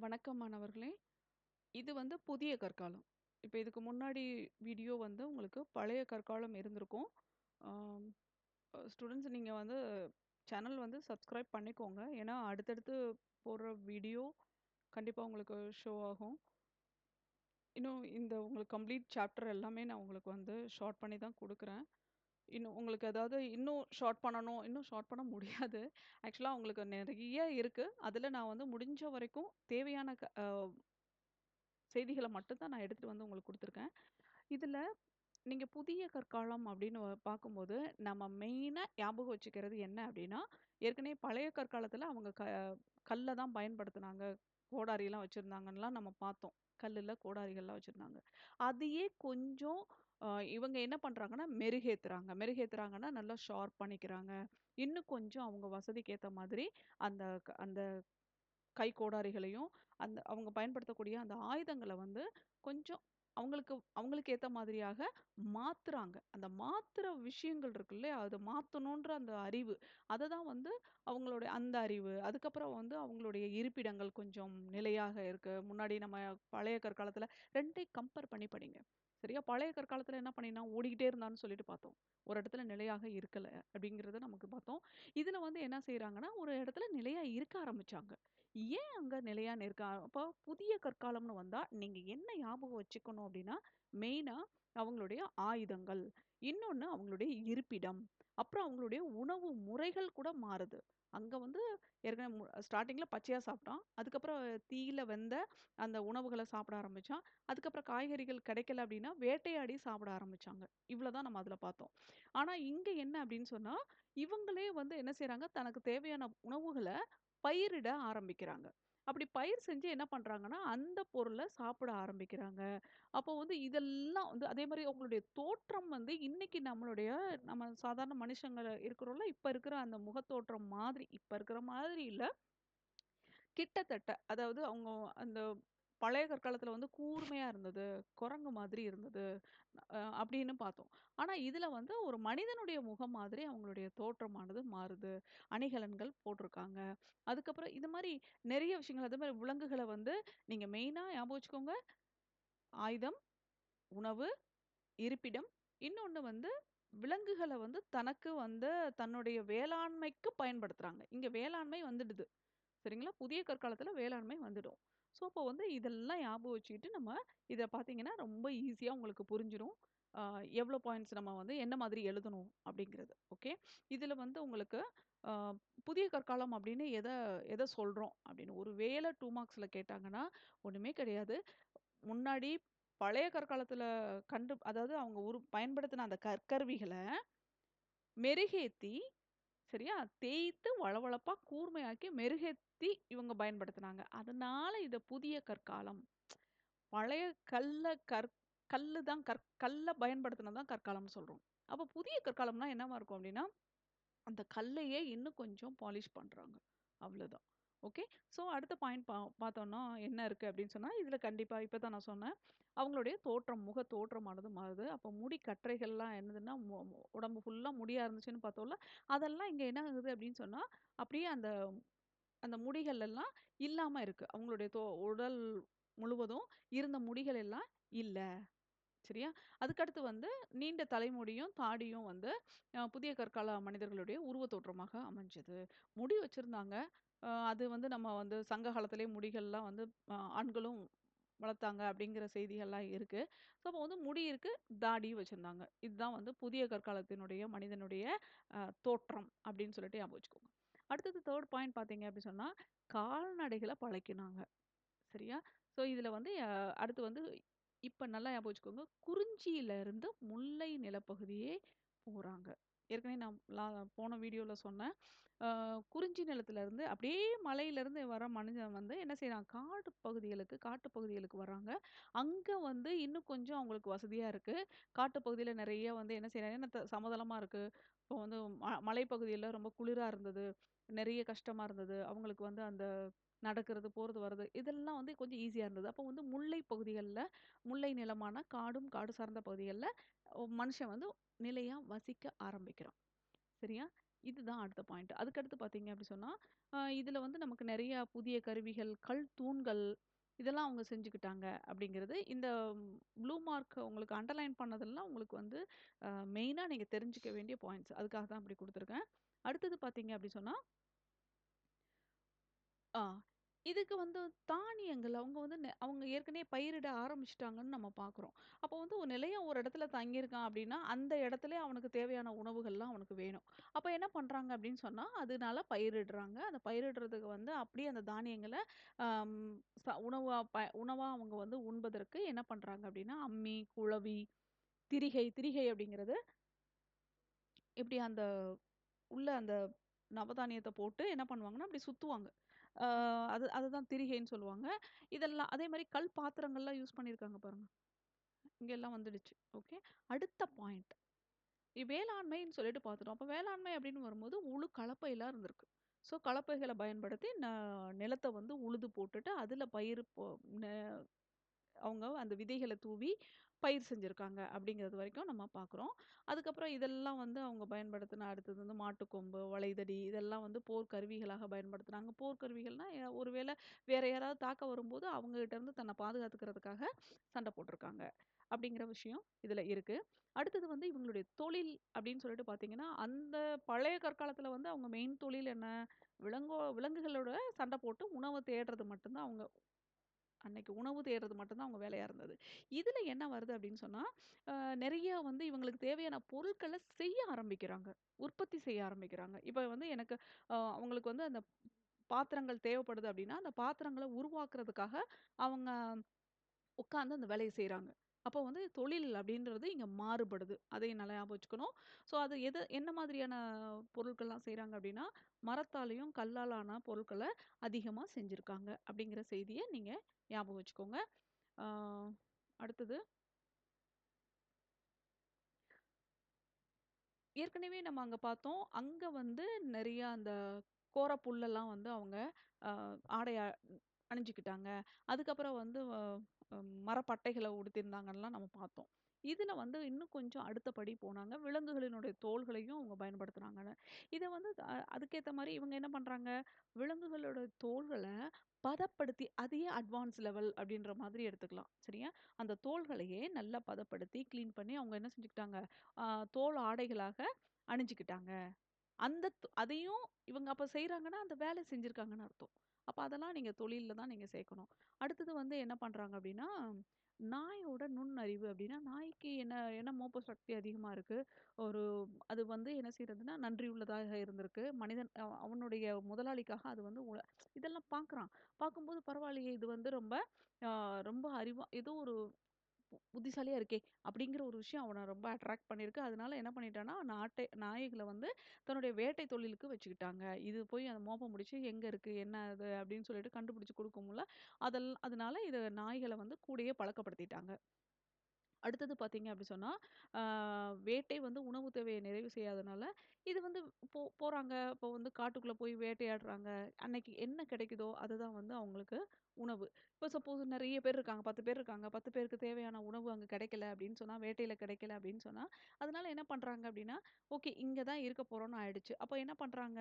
வணக்கம் மாணவர்களே! இது வந்து புதிய கற்காலம். இப்போ இதுக்கு முன்னாடி வீடியோ வந்து உங்களுக்கு பழைய கற்காலம் இருந்திருக்கும். ஸ்டூடெண்ட்ஸ் நீங்கள் வந்து சேனல் வந்து சப்ஸ்கிரைப் பண்ணிக்கோங்க. ஏன்னா, அடுத்தடுத்து போடுற வீடியோ கண்டிப்பாக உங்களுக்கு ஷோ ஆகும். இன்னும் இந்த உங்களுக்கு கம்ப்ளீட் சாப்டர் எல்லாமே நான் உங்களுக்கு வந்து ஷார்ட் பண்ணி தான் கொடுக்குறேன் இன்னும் உங்களுக்கு ஏதாவது இன்னும் ஷார்ட் பண்ணணும், இன்னும் ஷார்ட் பண்ண முடியாது. ஆக்சுவலாக உங்களுக்கு நிறைய இருக்குது அதில் நான் வந்து முடிஞ்ச வரைக்கும் தேவையான க செய்திகளை மட்டும்தான் மட்டும் தான் நான் எடுத்துட்டு வந்து உங்களுக்கு கொடுத்துருக்கேன் இதில் நீங்கள் புதிய கற்காலம் அப்படின்னு பார்க்கும்போது, நம்ம மெயினாக ஞாபகம் வச்சுக்கிறது என்ன அப்படின்னா, ஏற்கனவே பழைய கற்காலத்தில் அவங்க க கல்லை தான் பயன்படுத்துனாங்க. கோடாரிலாம் வச்சுருந்தாங்கன்னெலாம் நம்ம பார்த்தோம். கல்லில் கோடாரிகள்லாம் வச்சுருந்தாங்க அதையே கொஞ்சம் இவங்க என்ன பண்ணுறாங்கன்னா மெருகேத்துறாங்க. மெருகேத்துறாங்கன்னா, நல்லா ஷார்ப் பண்ணிக்கிறாங்க. இன்னும் கொஞ்சம் அவங்க வசதிக்கு ஏற்ற மாதிரி அந்த க அந்த கை கோடாரிகளையும், அந்த அவங்க பயன்படுத்தக்கூடிய அந்த ஆயுதங்களை வந்து கொஞ்சம் அவங்களுக்கு அவங்களுக்கு ஏற்ற மாதிரியாக மாத்துறாங்க. அந்த மாத்துற விஷயங்கள் இருக்குல்ல இல்லையா? மாற்றணுன்ற அந்த அறிவு. அதை தான் வந்து அவங்களுடைய அந்த அறிவு. அதுக்கப்புறம் வந்து அவங்களுடைய இருப்பிடங்கள் கொஞ்சம் நிலையாக இருக்கு. முன்னாடி நம்ம பழைய கற்காலத்தில் ரெண்டையும் கம்பேர் பண்ணி படிங்க. சரியா? பழைய கற்காலத்தில் என்ன பண்ணினா ஓடிக்கிட்டே இருந்தான்னு சொல்லிட்டு பார்த்தோம். ஒரு இடத்துல நிலையாக இருக்கலை அப்படிங்கிறத நமக்கு பார்த்தோம். இதில் வந்து என்ன செய்கிறாங்கன்னா ஒரு இடத்துல நிலையாக இருக்க ஆரம்பித்தாங்க ஏன் அங்கே நிலையாக நிற்க அப்போ புதிய கற்காலம்னு வந்தால் நீங்கள் என்ன ஞாபகம் வச்சுக்கணும் அப்படின்னா, மெயினாக அவங்களுடைய ஆயுதங்கள், இன்னொன்று அவங்களுடைய இருப்பிடம், அப்புறம் அவங்களுடைய உணவு முறைகள் கூட மாறுது. அங்கே வந்து ஏற்கனவே மு பச்சையாக சாப்பிட்டோம் சாப்பிட்டான். அதுக்கப்புறம் தீயில வெந்த அந்த உணவுகளை சாப்பிட ஆரம்பித்தோம் அதுக்கப்புறம் காய்கறிகள் கிடைக்கல அப்படின்னா, வேட்டையாடி சாப்பிட ஆரம்பித்தாங்க இவ்வளோ தான் நம்ம அதில் பார்த்தோம். ஆனால் இங்கே என்ன அப்படின்னு சொன்னால் இவங்களே வந்து என்ன செய்கிறாங்க தனக்கு தேவையான உணவுகளை பயிரிட ஆரம்பிக்கிறாங்க. அப்படி பயிர் செஞ்சு என்ன பண்ணுறாங்கன்னா அந்த பொருளை சாப்பிட ஆரம்பிக்கிறாங்க. அப்போ வந்து இதெல்லாம் வந்து அதே மாதிரி அவங்களுடைய தோற்றம் வந்து இன்னைக்கு நம்மளுடைய நம்ம சாதாரண மனுஷங்க இருக்கிறோம்ல, இப்போ இருக்கிற அந்த முகத்தோற்றம் மாதிரி இப்போ இருக்கிற மாதிரி இல்லை கிட்டத்தட்ட அதாவது அவங்க அந்த பழைய கற்காலத்தில் வந்து கூர்மையாக இருந்தது, குரங்கு மாதிரி இருந்தது, அப்படின்னு பார்த்தோம். ஆனால் இதில் வந்து ஒரு மனிதனுடைய முகம் மாதிரி அவங்களுடைய தோற்றமானது மாறுது. அணிகலன்கள் போட்டிருக்காங்க. அதுக்கப்புறம் இது மாதிரி நிறைய விஷயங்கள் அதே மாதிரி விலங்குகளை வந்து நீங்கள் மெயினாக ஞாபகம் வச்சுக்கோங்க. ஆயுதம், உணவு, இருப்பிடம். இன்னொன்று வந்து விலங்குகளை வந்து தனக்கு வந்து தன்னுடைய வேளாண்மைக்கு பயன்படுத்துகிறாங்க இங்கே வேளாண்மை வந்துடுது. சரிங்களா? புதிய கற்காலத்தில் வேளாண்மை வந்துடும். ஸோ, அப்போ வந்து இதெல்லாம் ஞாபகம் வச்சுக்கிட்டு நம்ம இதை பார்த்தீங்கன்னா, ரொம்ப ஈஸியாக உங்களுக்கு புரிஞ்சிடும் எவ்வளோ பாயிண்ட்ஸ் நம்ம வந்து என்ன மாதிரி எழுதணும் அப்படிங்கிறது. ஓகே. இதில் வந்து உங்களுக்கு புதிய கற்காலம் அப்படின்னு எதை எதை சொல்கிறோம் அப்படின்னு ஒரு வேலை டூ மார்க்ஸில் கேட்டாங்கன்னா, ஒன்றுமே கிடையாது. முன்னாடி பழைய கற்காலத்தில் கண்டு அதாவது அவங்க உரு பயன்படுத்தின அந்த கற்கருவிகளை மெருகேற்றி சரியா? தேய்த்து வளவளப்பாக கூர்மையாக்கி மெருகேத்தி இவங்க பயன்படுத்துனாங்க. அதனால இதை புதிய கற்காலம். பழைய கல்ல கற் கல் தான் கற் கல்லை பயன்படுத்தினது தான் கற்காலம்னு சொல்றோம். அப்ப புதிய கற்காலம்னா என்னவா இருக்கும் அப்படின்னா, அந்த கல்லையே இன்னும் கொஞ்சம் பாலிஷ் பண்றாங்க. அவ்வளோதான். ஓகே. ஸோ அடுத்த பாயிண்ட் பா பார்த்தோன்னா என்ன இருக்குது அப்படின்னு சொன்னால் இதில் கண்டிப்பாக இப்போ தான் நான் சொன்னேன். அவங்களுடைய தோற்றம், முக தோற்றமானது மாறுது. அப்போ முடி கற்றைகள்லாம் என்னதுன்னா, உடம்பு ஃபுல்லாக முடியாக இருந்துச்சுன்னு பார்த்தோம்ல, அதெல்லாம் இங்கே என்ன ஆகுது அப்படின்னு சொன்னால் அப்படியே அந்த அந்த முடிகள் எல்லாம் இல்லாமல் இருக்குது அவங்களுடைய தோ உடல் முழுவதும் இருந்த முடிகள் எல்லாம் இல்லை சரியா? அதுக்கடுத்து வந்து நீண்ட தலைமுடியும், தாடியும் வந்து புதிய கற்கால மனிதர்களுடைய உருவத் தோற்றமாக அமைஞ்சது. முடி வச்சுருந்தாங்க அது வந்து நம்ம வந்து சங்க காலத்திலேயே முடிகள்லாம் வந்து ஆண்களும் வளர்த்தாங்க அப்படிங்கிற செய்திகள்லாம் இருக்குது ஸோ, அப்போ வந்து முடி இருக்கு, தாடியும் வச்சுருந்தாங்க இதுதான் வந்து புதிய கற்காலத்தினுடைய மனிதனுடைய தோற்றம் அப்படின்னு சொல்லிட்டு ஞாபகம் வச்சுக்கோங்க. அடுத்தது தேர்ட் பாயிண்ட் பார்த்தீங்க அப்படி சொன்னால் கால்நடைகளை பழக்கினாங்க. சரியா? ஸோ, இதில் வந்து அடுத்து வந்து இப்போ நல்லா ஞாபகம் வச்சுக்கோங்க. குறிஞ்சியிலிருந்து முல்லை நிலப்பகுதியே போகிறாங்க ஏற்கனவே நான் லா போன வீடியோவில் சொன்னேன். குறிஞ்சி நிலத்துலேருந்து அப்படியே மலையிலேருந்து வர மனிதன் வந்து என்ன செய்கிறான் காடு பகுதிகளுக்கு காட்டு பகுதிகளுக்கு வராங்க. அங்கே வந்து இன்னும் கொஞ்சம் அவங்களுக்கு வசதியாக இருக்குது காட்டு பகுதியில் நிறைய வந்து என்ன செய்கிறாங்க என்ன த இருக்குது இப்போ வந்து ம ரொம்ப குளிராக இருந்தது. நிறைய கஷ்டமாக இருந்தது. அவங்களுக்கு வந்து அந்த நடக்கிறது, போகிறது வர்றது இதெல்லாம் வந்து கொஞ்சம் ஈஸியாக இருந்தது. அப்போ வந்து முல்லை பகுதிகளில் முல்லை நிலமான காடும், காடு சார்ந்த பகுதிகளில் மனுஷன் வந்து நிலையாக வசிக்க ஆரம்பிக்கிறான். சரியா? இதுதான் அடுத்த பாயிண்ட். அதுக்கடுத்து பார்த்தீங்க அப்படி சொன்னால் இதில் வந்து நமக்கு நிறையா புதிய கருவிகள், கல் தூண்கள் இதெல்லாம் அவங்க செஞ்சுக்கிட்டாங்க அப்படிங்கிறது, இந்த ப்ளூ மார்க் உங்களுக்கு அண்டர்லைன் பண்ணதெல்லாம் உங்களுக்கு வந்து மெயினாக நீங்கள் தெரிஞ்சுக்க வேண்டிய பாயிண்ட்ஸ். அதுக்காக தான் அப்படி கொடுத்துருக்கேன் அடுத்தது பார்த்தீங்க அப்படி சொன்னால் ஆ. இதுக்கு வந்து தானியங்கள் அவங்க வந்து நெ அவங்க ஏற்கனவே பயிரிட ஆரம்பிச்சுட்டாங்கன்னு நம்ம பார்க்குறோம். அப்போ வந்து ஒரு நிலையா ஒரு இடத்துல தங்கியிருக்கான் அப்படின்னா, அந்த இடத்துலயே அவனுக்கு தேவையான உணவுகள்லாம் அவனுக்கு வேணும். அப்ப என்ன பண்றாங்க அப்படின்னு சொன்னா, அதனால பயிரிடுறாங்க. அந்த பயிரிடுறதுக்கு வந்து அப்படியே அந்த தானியங்கள அம் ச உணவா ப உணவா அவங்க வந்து உண்பதற்கு என்ன பண்றாங்க அப்படின்னா, அம்மி, குளவி, திரிகை திரிகை அப்படிங்கிறது இப்படி அந்த உள்ள அந்த நவதானியத்த போட்டு என்ன பண்ணுவாங்கன்னா, அப்படி சுத்துவாங்க. ஆ அது அதுதான் திரிகைன்னு சொல்லுவாங்க. இதெல்லாம் அதே மாரி கல் பாத்திரங்கள்லாம் யூஸ் பண்ணியிருக்காங்க பாருங்க. இங்க எல்லாம் வந்துடுச்சு. ஓகே. அடுத்த பாயிண்ட். வேளாண்மைன்னு சொல்லிட்டு பார்த்துட்டோம். அப்ப வேளாண்மை அப்படின்னு வரும்போது உழு கலப்பைலாம் இருந்திருக்கு. ஸோ கலப்பைகள பயன்படுத்தி ந நிலத்த வந்து உழுது போட்டுட்டு, அதில் பயிர் போ ந அவங்க அந்த விதைகள தூவி பயிர் செஞ்சுருக்காங்க அப்படிங்கிறது வரைக்கும் நம்ம பார்க்குறோம். அதுக்கப்புறம் இதெல்லாம் வந்து அவங்க பயன்படுத்தின அடுத்தது வந்து மாட்டுக்கொம்பு, வளைதடி இதெல்லாம் வந்து போர்க்கருவிகளாக பயன்படுத்துனாங்க. போர்க்கருவிகள்னால் கருவிகள்னா வேற யாராவது தாக்க வரும்போது அவங்ககிட்ட இருந்து தன்னை பாதுகாத்துக்கிறதுக்காக சண்டை போட்டிருக்காங்க அப்படிங்கிற விஷயம் இதில் இருக்குது அடுத்தது வந்து இவங்களுடைய தொழில் அப்படின்னு சொல்லிட்டு பார்த்தீங்கன்னா, அந்த பழைய கற்காலத்தில் வந்து அவங்க மெயின் தொழில் என்ன? விலங்கோ விலங்குகளோட சண்டை போட்டு உணவை தேடுறது மட்டும்தான் அவங்க அன்னைக்கு உணவு தேடுறது மட்டும்தான் அவங்க வேலையாக இருந்தது. இதில் என்ன வருது அப்படின்னு சொன்னால் நிறையா வந்து இவங்களுக்கு தேவையான பொருட்களை செய்ய ஆரம்பிக்கிறாங்க. உற்பத்தி செய்ய ஆரம்பிக்கிறாங்க. இப்போ வந்து எனக்கு அவங்களுக்கு வந்து அந்த பாத்திரங்கள் தேவைப்படுது அப்படின்னா, அந்த பாத்திரங்களை உருவாக்குறதுக்காக அவங்க உட்காந்து அந்த வேலையை செய்கிறாங்க அப்போ வந்து தொழில் அப்படின்றது இங்கே மாறுபடுது. அதையும் நல்லா ஞாபகம் வச்சுக்கணும். ஸோ அது எது என்ன மாதிரியான பொருட்கள்லாம் செய்கிறாங்க அப்படின்னா, மரத்தாலையும் கல்லாலான ஆன அதிகமாக செஞ்சுருக்காங்க அப்படிங்கிற செய்தியை நீங்கள் ஞாபகம் வச்சுக்கோங்க. அடுத்தது ஏற்கனவே நம்ம அங்கே பார்த்தோம். அங்கே வந்து நிறையா அந்த கோர புல்லெல்லாம் வந்து அவங்க ஆடையா அணிஞ்சுக்கிட்டாங்க. அதுக்கப்புறம் வந்து மரப்பட்டைகளை மரப்பட்டைகள உடுத்தியிருந்தாங்கன்லாம் நம்ம பார்த்தோம். இதில் வந்து இன்னும் கொஞ்சம் அடுத்த படி போனாங்க. விலங்குகளினுடைய தோல்களையும் அவங்க பயன்படுத்துனாங்கன்னு. இத வந்து அ அதுக்கேத்த மாரி இவங்க என்ன பண்றாங்க, விலங்குகளோட தோல்கள பதப்படுத்தி அதையே அட்வான்ஸ் லெவல் அப்படின்ற மாதிரி எடுத்துக்கலாம். சரியா? அந்த தோல்களையே நல்லா பதப்படுத்தி, கிளீன் பண்ணி அவங்க என்ன செஞ்சுக்கிட்டாங்க, தோல் ஆடைகளாக அணிஞ்சுக்கிட்டாங்க. அந்த த் அதையும் இவங்க அப்ப செய்றாங்கன்னா, அந்த வேலை செஞ்சிருக்காங்கன்னு அர்த்தம். அப்போ அதெல்லாம் நீங்கள் தொழிலில் தான் நீங்கள் சேர்க்கணும். அடுத்தது வந்து என்ன பண்ணுறாங்க அப்படின்னா நாயோட நுண்ணறிவு அப்படின்னா நாய்க்கு என்ன என்ன மோப்ப சக்தி அதிகமாக இருக்குது ஒரு அது வந்து என்ன செய்கிறதுன்னா நன்றி உள்ளதாக இருந்திருக்கு. மனிதன் அவனுடைய முதலாளிக்காக அது வந்து இதெல்லாம் பார்க்குறான். பார்க்கும்போது பரவாயில்லையே! இது வந்து ரொம்ப ரொம்ப அறிவாக ஏதோ ஒரு புத்திசாலியாக இருக்கே! அப்படிங்கிற ஒரு விஷயம் அவனை ரொம்ப அட்ராக்ட் பண்ணியிருக்கு. அதனால என்ன பண்ணிட்டான்னா, நாட்டை நாய்களை வந்து தன்னுடைய வேட்டை தொழிலுக்கு வச்சுக்கிட்டாங்க. இது போய் அந்த மோப்பம் முடிச்சு எங்கே இருக்குது என்ன அது? அப்படின்னு சொல்லிட்டு கண்டுபிடிச்சு கொடுக்கும்ல அதெல்லாம் அதனால இதை நாய்களை வந்து கூடயே பழக்கப்படுத்திட்டாங்க. அடுத்தது பார்த்தீங்க அப்படி சொன்னால் வேட்டை வந்து உணவு தேவையை நிறைவு செய்யாதனால, இது வந்து போ போகிறாங்க இப்போ வந்து காட்டுக்குள்ளே போய் வேட்டையாடுறாங்க. அன்னைக்கு என்ன கிடைக்குதோ, அதுதான் வந்து அவங்களுக்கு உணவு. இப்போ சப்போஸ் நிறைய பேர் இருக்காங்க. 10 பேர் இருக்காங்க. 10 பேருக்கு தேவையான உணவு அங்கே கிடைக்கல அப்படின்னு சொன்னால் வேட்டையில் கிடைக்கல அப்படின்னு சொன்னால் அதனால என்ன பண்ணுறாங்க அப்படின்னா, ஓகே இங்கே தான் இருக்க போகிறோன்னு ஆயிடுச்சு. அப்போ என்ன பண்ணுறாங்க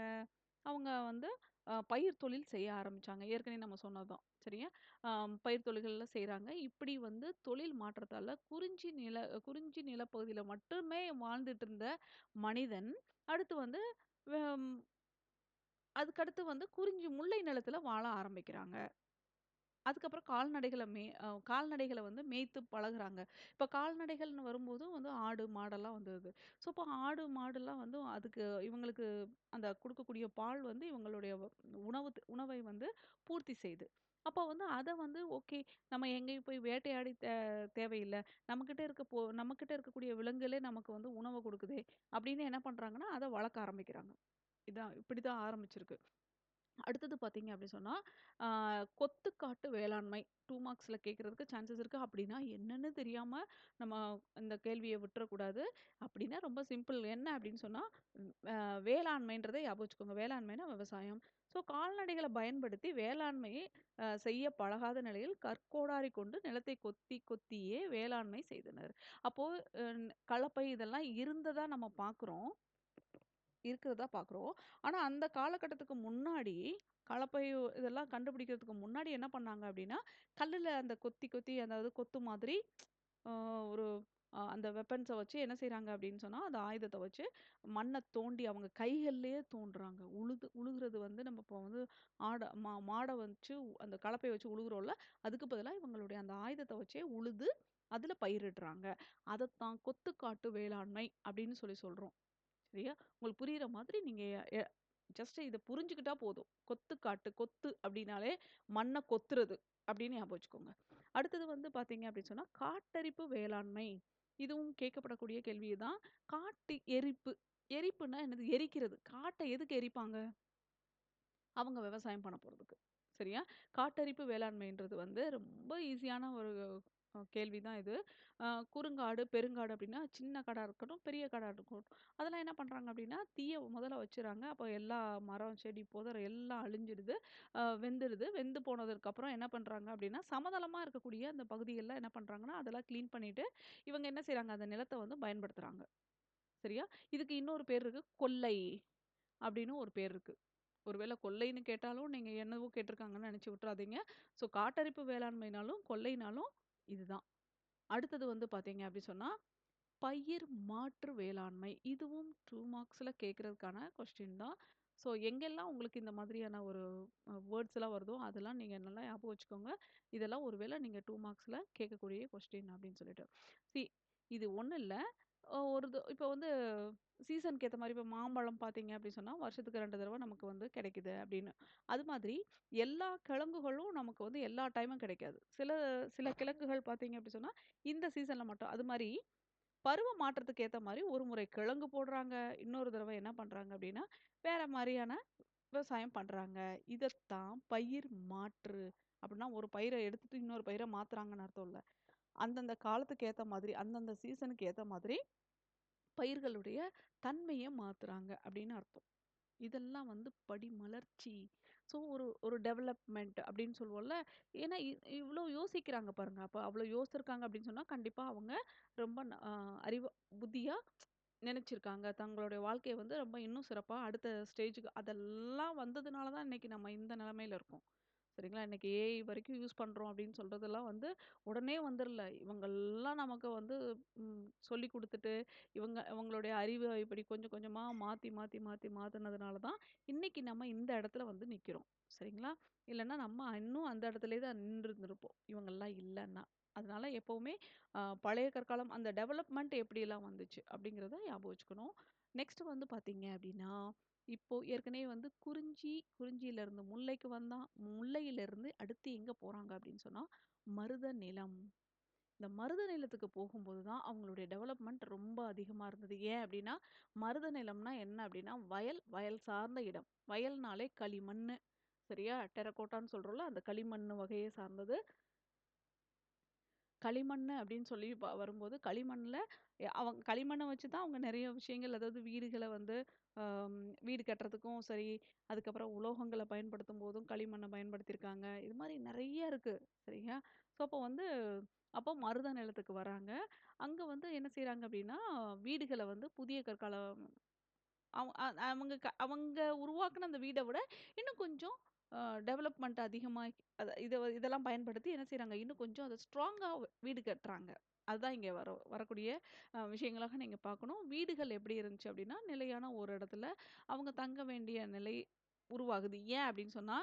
அவங்க வந்து அ பயிர் தொழில் செய்ய ஆரம்பிச்சாங்க. ஏற்கனவே நம்ம சொன்னதுதான். சரியா? ஆம், பயிர் தொழில்கள்லாம் செய்றாங்க. இப்படி வந்து தொழில் மாற்றத்தால குறிஞ்சி நில குறிஞ்சி நிலப்பகுதியில மட்டுமே வாழ்ந்துட்டு இருந்த மனிதன், அடுத்து வந்து அதுக்கடுத்து வந்து குறிஞ்சி முல்லை நிலத்தில் வாழ ஆரம்பிக்கிறாங்க. அதுக்கப்புறம் கால்நடைகளை மே கால்நடைகளை வந்து மேய்த்து பழகுறாங்க. இப்ப கால்நடைகள்னு வரும்போது வந்து ஆடு, மாடெல்லாம் வந்துருது. ஸோ, இப்போ ஆடு, மாடுலாம் வந்து அதுக்கு இவங்களுக்கு அந்த குடுக்கக்கூடிய பால் வந்து இவங்களுடைய வ உணவு உணவை வந்து பூர்த்தி செய்யுது. அப்போ வந்து அத வந்து ஓகே நம்ம எங்கேயும் போய் வேட்டையாடி தே தேவையில்ல. நம்மகிட்ட இருக்க போ நம்மகிட்ட இருக்கக்கூடிய விலங்குகளே நமக்கு வந்து உணவ குடுக்குதே! அப்படின்னு என்ன பண்றாங்கன்னா, அத வளர்க்க ஆரம்பிக்கிறாங்க. இதான் இப்படிதான் ஆரம்பிச்சிருக்கு. பார்த்தீங்க அப்படி சொன்னால் கொத்துக்காட்டு வேளாண்மை டூ மார்க்ஸில் கேட்கறதுக்கு சான்சஸ் இருக்குது அப்படின்னா என்னன்னு தெரியாமல் நம்ம இந்த கேள்வியை விட்டுறக்கூடாது. அப்படின்னா ரொம்ப சிம்பிள். என்ன அப்படின்னு சொன்னால் வேளாண்மைன்றதை அ ஞாபகம் வச்சுக்கோங்க. வேளாண்மைனா விவசாயம். ஸோ கால்நடைகளை பயன்படுத்தி வேளாண்மையை செய்ய பழகாத நிலையில் கற்கோடாரி கொண்டு நிலத்தை கொத்தி கொத்தியே வேளாண்மை செய்தனர். அப்போது கலப்பை இதெல்லாம் இருந்ததா நம்ம பார்க்குறோம். இருக்கிறதா பார்க்குறோம். ஆனால் அந்த காலகட்டத்துக்கு முன்னாடி கலப்பை இதெல்லாம் கண்டுபிடிக்கிறதுக்கு முன்னாடி என்ன பண்ணாங்க அப்படின்னா கல்லில் அந்த கொத்தி கொத்தி அதாவது கொத்து மாதிரி ஒரு அந்த வெப்பன்ஸை வச்சு என்ன செய்கிறாங்க அப்படின்னு சொன்னால் அந்த ஆயுதத்தை வச்சு மண்ணை தோண்டி அவங்க கைகள்லேயே தோண்டுறாங்க. உழுது உழுகுறது வந்து நம்ம இப்போ வந்து ஆட மா மாடை வச்சு அந்த கலப்பையை வச்சு உழுகுறோம்ல, அதுக்கு பதிலாக இவங்களுடைய அந்த ஆயுதத்தை வச்சே உழுது, அதில் பயிரிடுறாங்க. அதைத்தான் கொத்துக்காட்டு வேளாண்மை அப்படின்னு சொல்லி சொல்கிறோம் சரியா? உங்களுக்கு புரிகிற மாதிரி நீங்கள் ஜஸ்ட்டு ஜஸ்ட் இத புரிஞ்சுக்கிட்டா போதும். கொத்துக்காட்டு கொத்து அப்படின்னாலே மண்ணை கொத்துறது அப்படின்னு ஞாபகம் வச்சுக்கோங்க. அடுத்தது வந்து பார்த்தீங்க அப்படின்னு சொன்னால் காட்டரிப்பு வேளாண்மை. இதுவும் கேட்கப்படக்கூடிய கேள்வி தான். காட்டு எரிப்பு. எரிப்புன்னா என்னது? எரிக்கிறது. காட்டை எதுக்கு எரிப்பாங்க? அவங்க விவசாயம் பண்ண போகிறதுக்கு சரியா? காட்டரிப்பு வேளாண்மைன்றது வந்து ரொம்ப ஈஸியான ஒரு அ கேள்வி தான் இது. அ குறுங்காடு, பெருங்காடு அப்டின்னா சின்ன காடா இருக்கட்டும், பெரிய காடா இருக்கட்டும். அதெல்லாம் என்ன பண்றாங்க அப்டின்னா, தீய முதல்ல வச்சுறாங்க. அப்போ எல்லா மரம், செடி, புதர் எல்லாம் அழிஞ்சிடுது. அ வெந்துருது. வெந்து போனதுக்கப்புறம் என்ன பண்றாங்க அப்டின்னா, சமதளமா இருக்கக்கூடிய அந்த பகுதிகள்ல என்ன பண்றாங்கன்னா, அதெல்லாம் கிளீன் பண்ணிட்டு, இவங்க என்ன செய்றாங்க, அந்த நிலத்த வந்து பயன்படுத்துறாங்க. சரியா? இதுக்கு இன்னொரு பேர் இருக்கு. கொல்லை அப்டின்னு ஒரு பேர் இருக்கு. ஒருவேள கொல்லைன்னு கேட்டாலும் நீங்க என்னவோ கேட்டிருக்காங்கன்னு நெனச்சு விட்டுறாதீங்க. ஸோ காட்டரிப்பு வேளாண்மைனாலும், கொல்லைனாலும் இதுதான். அடுத்தது வந்து பார்த்தீங்க அப்படி சொன்னால் பயிர் மாற்று வேளாண்மை. இதுவும் டூ மார்க்ஸில் கேட்குறதுக்கான கொஸ்டின் தான். ஸோ எங்கெல்லாம் உங்களுக்கு இந்த மாதிரியான ஒரு வேர்ட்ஸ் வேர்ட்ஸ்லாம் வருதோ, அதெல்லாம் நீங்கள் நல்லா ஞாபகம் வச்சுக்கோங்க. இதெல்லாம் ஒரு வேளை நீங்கள் டூ மார்க்ஸில் கேட்கக்கூடிய கொஸ்டின் அப்படின்னு சொல்லிட்டு. சி இது ஒன்றும் இல்லை ஒரு த இப்போ வந்து சீசனுக்கு ஏத்த மாரி இப்ப மாம்பழம் பார்த்தீங்க அப்படி சொன்னா, வருஷத்துக்கு 2 தடவ நமக்கு வந்து கிடைக்குது அப்படின்னு அது மாதிரி எல்லா கிழங்குகளும் நமக்கு வந்து எல்லா டைமும் கிடைக்காது. சில சில கிழங்குகள் பார்த்தீங்க அப்படி சொன்னா, இந்த சீசன்ல மட்டும். அது மாரி பருவ மாற்றத்துக்கு ஏத்த மாரி ஒரு முறை கிழங்கு போடுறாங்க. இன்னொரு தடவ என்ன பண்றாங்க அப்படின்னா வேற மாரியான விவசாயம் பண்றாங்க. இதத்தான் பயிர் மாற்று அப்படின்னா ஒரு பயிர எடுத்துட்டு இன்னொரு பயிர மாத்துறாங்கன்னு அர்த்தம் இல்ல. அந்தந்த காலத்துக்கு ஏத்த மாதிரி, அந்தந்த சீசனுக்கு ஏத்த மாதிரி பயிர்களுடைய தன்மையை மாற்றுறாங்க அப்படின்னு அர்த்தம். இதெல்லாம் வந்து படிமலர்ச்சி. ஸோ ஒரு ஒரு டெவலப்மெண்ட் அப்படின்னு சொல்லுவோம்ல. ஏன்னா இ யோசிக்கிறாங்க பாருங்க. அப்போ அவ்வளோ யோசிச்சிருக்காங்க அப்படின்னு சொன்னால் கண்டிப்பாக அவங்க ரொம்ப அறிவு புத்தியாக நினச்சிருக்காங்க தங்களுடைய வாழ்க்கையை வந்து ரொம்ப இன்னும் சிறப்பாக அடுத்த ஸ்டேஜுக்கு அதெல்லாம் வந்ததுனால தான் இன்னைக்கு நம்ம இந்த நிலமையில இருக்கோம். சரிங்களா? இன்னைக்கு ஏஐ வரைக்கும் யூஸ் பண்ணுறோம் அப்படின்னு சொல்கிறதெல்லாம் வந்து உடனே வந்துடல இவங்கெல்லாம் நமக்கு வந்து சொல்லி சொல்லிக் இவங்க இவங்களுடைய அறிவை இப்படி கொஞ்சம் கொஞ்சமாக மாற்றி மாற்றி மாற்றி மாற்றினதுனால தான், இன்னைக்கு நம்ம இந்த இடத்துல வந்து நிற்கிறோம் சரிங்களா? இல்லைன்னா நம்ம இன்னும் அந்த இடத்துலயே தான் நின்றுருந்துருப்போம் இவங்கெல்லாம் இல்லைன்னா அதனால எப்போவுமே பழைய கற்காலம் அந்த டெவலப்மெண்ட் எப்படியெல்லாம் வந்துச்சு அப்படிங்கிறத ஞாபகம் வச்சுக்கணும். நெக்ஸ்ட் வந்து பார்த்தீங்க அப்படின்னா, இப்போ ஏற்கனவே வந்து குறிஞ்சி, குறிஞ்சியிலிருந்து முல்லைக்கு வந்தான். முல்லையிலிருந்து அடுத்து எங்க போறாங்க அப்படின்னு சொன்னா, மருத நிலம். இந்த மருத நிலத்துக்கு போகும்போது தான் அவங்களுடைய டெவலப்மெண்ட் ரொம்ப அதிகமாக இருந்தது. ஏன் அப்படின்னா, மருத நிலம்னா என்ன அப்படின்னா, வயல், வயல் சார்ந்த இடம். வயல்னாலே களிமண் சரியா? டெரகோட்டான்னு சொல்கிறோம்ல அந்த களிமண் வகையை சார்ந்தது. களிமண் அப்படின்னு சொல்லி ப வரும்போது, களிமண்ணில் அவங்க களிமண்ணை வச்சு தான் அவங்க நிறைய விஷயங்கள் அதாவது வீடுகளை வந்து வீடு கட்டுறதுக்கும் சரி, அதுக்கப்புறம் உலோகங்களை பயன்படுத்தும் போதும் களிமண்ணை பயன்படுத்தியிருக்காங்க. இது மாதிரி நிறைய இருக்குது சரியா? ஸோ அப்போ வந்து அப்போ மருத நிலத்துக்கு வராங்க. அங்கே வந்து என்ன செய்கிறாங்க அப்படின்னா, வீடுகளை வந்து புதிய கற்காலம் அவங்க க அவங்க உருவாக்குன அந்த வீடை விட இன்னும் கொஞ்சம் அ டெவலப்மெண்ட் அதிகமா அத இத இதெல்லாம் பயன்படுத்தி என்ன செய்றாங்க, இன்னும் கொஞ்சம் அத ஸ்ட்ராங்கா வீடு கட்டுறாங்க. அதுதான் இங்க வர வரக்கூடிய அ விஷயங்களாக நீங்க பார்க்கணும். வீடுகள் எப்படி இருந்துச்சு அப்படின்னா, நிலையான ஒரு இடத்துல அவங்க தங்க வேண்டிய நிலை உருவாகுது. ஏன் அப்படின்னு சொன்னா,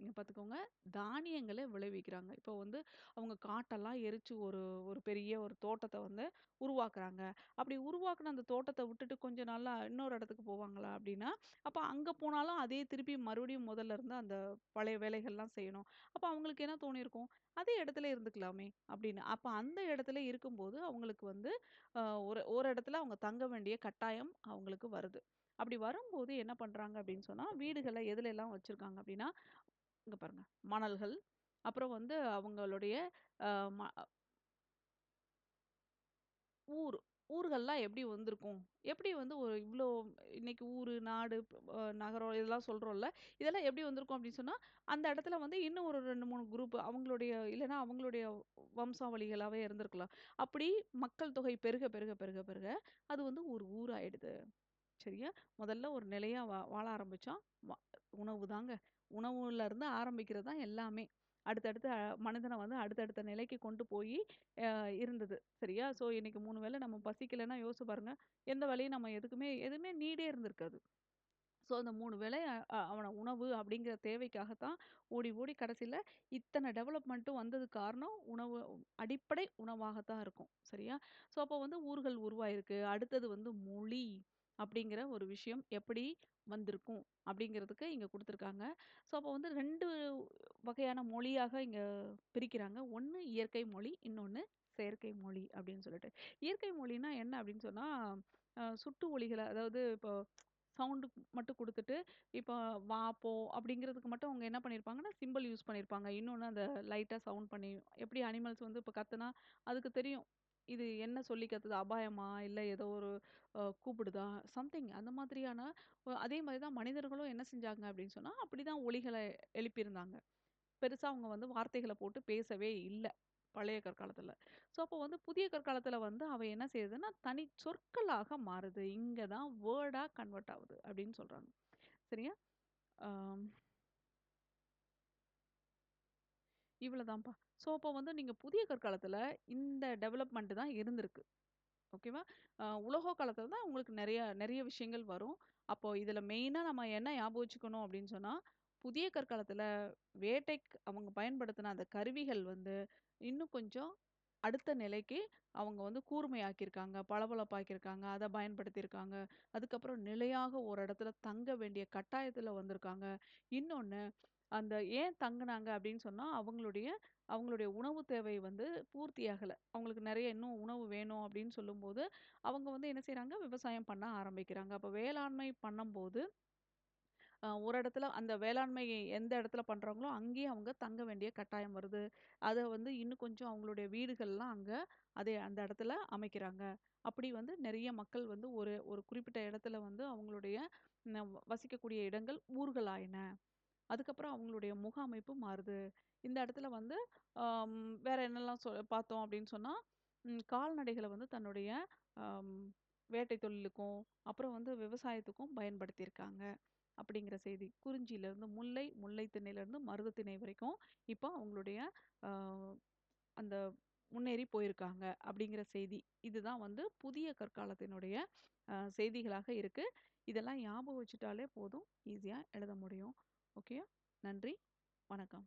இங்கே பார்த்துக்கோங்க, தானியங்களை விளைவிக்கிறாங்க. இப்போ வந்து அவங்க காட்டெல்லாம் எரிச்சு ஒரு ஒரு பெரிய ஒரு தோட்டத்தை வந்து உருவாக்குறாங்க. அப்படி உருவாக்குன அந்த தோட்டத்தை விட்டுட்டு கொஞ்சம் நாளாக இன்னொரு இடத்துக்கு போவாங்களா அப்படின்னா, அப்போ அங்கே போனாலும் அதே திருப்பி மறுபடியும் முதல்ல இருந்து அந்த பழைய வேலைகள்லாம் செய்யணும். அப்போ அவங்களுக்கு என்ன தோணியிருக்கும், அதே இடத்துல இருந்துக்கலாமே அப்படின்னு. அப்போ அந்த இடத்துல இருக்கும்போது அவங்களுக்கு வந்து ஒரு ஒரு இடத்துல அவங்க தங்க வேண்டிய கட்டாயம் அவங்களுக்கு வருது. அப்படி வரும்போது என்ன பண்ணுறாங்க அப்படின்னு சொன்னால் வீடுகளை எதுல எல்லாம் வச்சுருக்காங்க அப்படின்னா, இங்கே பாருங்க மணல்கள், அப்புறம் வந்து அவங்களுடைய ம ஊர். ஊர்கள்லாம் எப்படி வந்திருக்கும்? எப்படி வந்து ஒரு இவ்வளோ இன்னைக்கு ஊர் நாடு, நகரம் இதெல்லாம் சொல்கிறோம்ல இதெல்லாம் எப்படி வந்திருக்கும் அப்படின்னு சொன்னால் அந்த இடத்துல வந்து இன்னும் ஒரு 2, 3 குரூப் அவங்களுடைய இல்லைன்னா அவங்களுடைய வம்சாவளிகளாகவே இருந்திருக்கலாம். அப்படி மக்கள் தொகை பெருக, பெருக, பெருக, பெருக அது வந்து ஒரு ஊராயிடுது. சரியா? முதல்ல ஒரு நிலையாக வா வாழ ஆரம்பிச்சான். உணவு தாங்க. உணவுலேருந்து ஆரம்பிக்கிறது தான் எல்லாமே. அடுத்தடுத்து மனிதனை வந்து அடுத்தடுத்த நிலைக்கு கொண்டு போய் இருந்தது. சரியா? ஸோ இன்னைக்கு 3 வேள நம்ம பசிக்கலைன்னா யோசிச்சு பாருங்க. எந்த வேலையும் நம்ம எதுக்குமே எதுவுமே நீடே இருந்திருக்காது. ஸோ அந்த மூணு வேலை அவனை உணவு அப்படிங்கிற தேவைக்காகத்தான் ஓடி ஓடி கடைசியில் இத்தனை டெவலப்மெண்ட்டும் வந்ததுக்கு காரணம் உணவு அடிப்படை உணவாகத்தான் இருக்கும். சரியா? ஸோ அப்போ வந்து ஊர்கள் உருவாயிருக்கு. அடுத்தது வந்து மொழி அப்படிங்கிற ஒரு விஷயம் எப்படி வந்திருக்கும் அப்படிங்கிறதுக்கு இங்கே கொடுத்துருக்காங்க ஸோ அப்போ வந்து ரெண்டு வகையான மொழியாக இங்கே பிரிக்கிறாங்க. ஒன்று இயற்கை மொழி, இன்னொன்று செயற்கை மொழி அப்படின்னு சொல்லிட்டு. இயற்கை மொழின்னா என்ன அப்படின்னு சொன்னால் சுட்டு ஒளிகளை அதாவது இப்போ சவுண்டு மட்டும் கொடுத்துட்டு இப்போ வா, போ அப்படிங்கிறதுக்கு மட்டும் அவங்க என்ன பண்ணியிருப்பாங்கன்னா, சிம்பிள் யூஸ் பண்ணியிருப்பாங்க. இன்னொன்று அந்த லைட்டாக சவுண்ட் பண்ணி எப்படி அனிமல்ஸ் வந்து இப்போ கத்துனா, அதுக்கு தெரியும். இது என்ன சொல்லி கத்துது? அபாயமா? இல்ல ஏதோ ஒரு அ கூப்பிடுதா? சம்திங் அந்த மாதிரியான அதே மாரி தான் மனிதர்களும் என்ன செஞ்சாங்க அப்படின்னு சொன்னா, அப்படிதான் ஒலிகள எழுப்பியிருந்தாங்க. பெருசா அவங்க வந்து வார்த்தைகள போட்டு பேசவே இல்ல. பழைய கற்காலத்துல. ஸோ அப்போ வந்து புதிய கற்காலத்துல வந்து அவ என்ன செய்யுதுன்னா, தனி சொற்களாக மாறுது. இங்க தான் வேர்டா கன்வெர்ட் ஆவுது அப்படின்னு சொல்றாங்க. சரியா? ஆம். இவ்வளோதான்ப்பா ஸோ அப்போ வந்து நீங்கள் புதிய கற்காலத்தில் இந்த டெவலப்மெண்ட் தான் இருந்திருக்கு. ஓகேவா? உலக காலத்தில் தான் உங்களுக்கு நிறைய நிறைய விஷயங்கள் வரும். அப்போ இதில் மெயினாக நம்ம என்ன ஞாபகம் வச்சுக்கணும் அப்படின்னு சொன்னால் புதிய கற்காலத்தில் வேட்டைக்கு அவங்க பயன்படுத்தின அந்த கருவிகள் வந்து, இன்னும் கொஞ்சம் அடுத்த நிலைக்கு அவங்க வந்து கூர்மையாக்கியிருக்காங்க, பளபளப்பாக்கியிருக்காங்க, அதை பயன்படுத்தியிருக்காங்க. அதுக்கப்புறம் நிலையாக ஒரு இடத்துல தங்க வேண்டிய கட்டாயத்தில் வந்திருக்காங்க. இன்னொன்று அந்த ஏன் தங்கினாங்க அப்படின்னு சொன்னால் அவங்களுடைய அவங்களுடைய உணவு தேவை வந்து பூர்த்தியாகலை அவங்களுக்கு நிறைய இன்னும் உணவு வேணும் அப்படின்னு சொல்லும்போது, அவங்க வந்து என்ன செய்கிறாங்க விவசாயம் பண்ண ஆரம்பிக்கிறாங்க. அப்போ வேளாண்மை பண்ணும்போது, ஒரு இடத்துல அந்த வேளாண்மை எந்த இடத்துல பண்ணுறாங்களோ அங்கேயே அவங்க தங்க வேண்டிய கட்டாயம் வருது. அதை வந்து இன்னும் கொஞ்சம் அவங்களுடைய வீடுகள்லாம் அங்கே அதே அந்த இடத்துல அமைக்கிறாங்க. அப்படி வந்து நிறைய மக்கள் வந்து ஒரு ஒரு குறிப்பிட்ட இடத்துல வந்து அவங்களுடைய வசிக்கக்கூடிய இடங்கள் ஊர்களாயின. அதுக்கப்புறம் அவங்களுடைய முக அமைப்பு மாறுது. இந்த இடத்துல வந்து வேற என்னெல்லாம் சொ பார்த்தோம் அப்படின்னு சொன்னால் கால்நடைகளை வந்து தன்னுடைய வேட்டை தொழிலுக்கும், அப்புறம் வந்து விவசாயத்துக்கும் பயன்படுத்தியிருக்காங்க. அப்படிங்கிற செய்தி. குறிஞ்சியிலேருந்து முல்லை, முல்லை திணையிலருந்து மருத திணை வரைக்கும் இப்போ அவங்களுடைய அந்த முன்னேறி போயிருக்காங்க அப்படிங்கிற செய்தி. இதுதான் வந்து புதிய கற்காலத்தினுடைய செய்திகளாக இருக்குது இதெல்லாம் ஞாபகம் வச்சுட்டாலே போதும். ஈஸியாக எழுத முடியும். ஓகே நன்றி. வணக்கம்.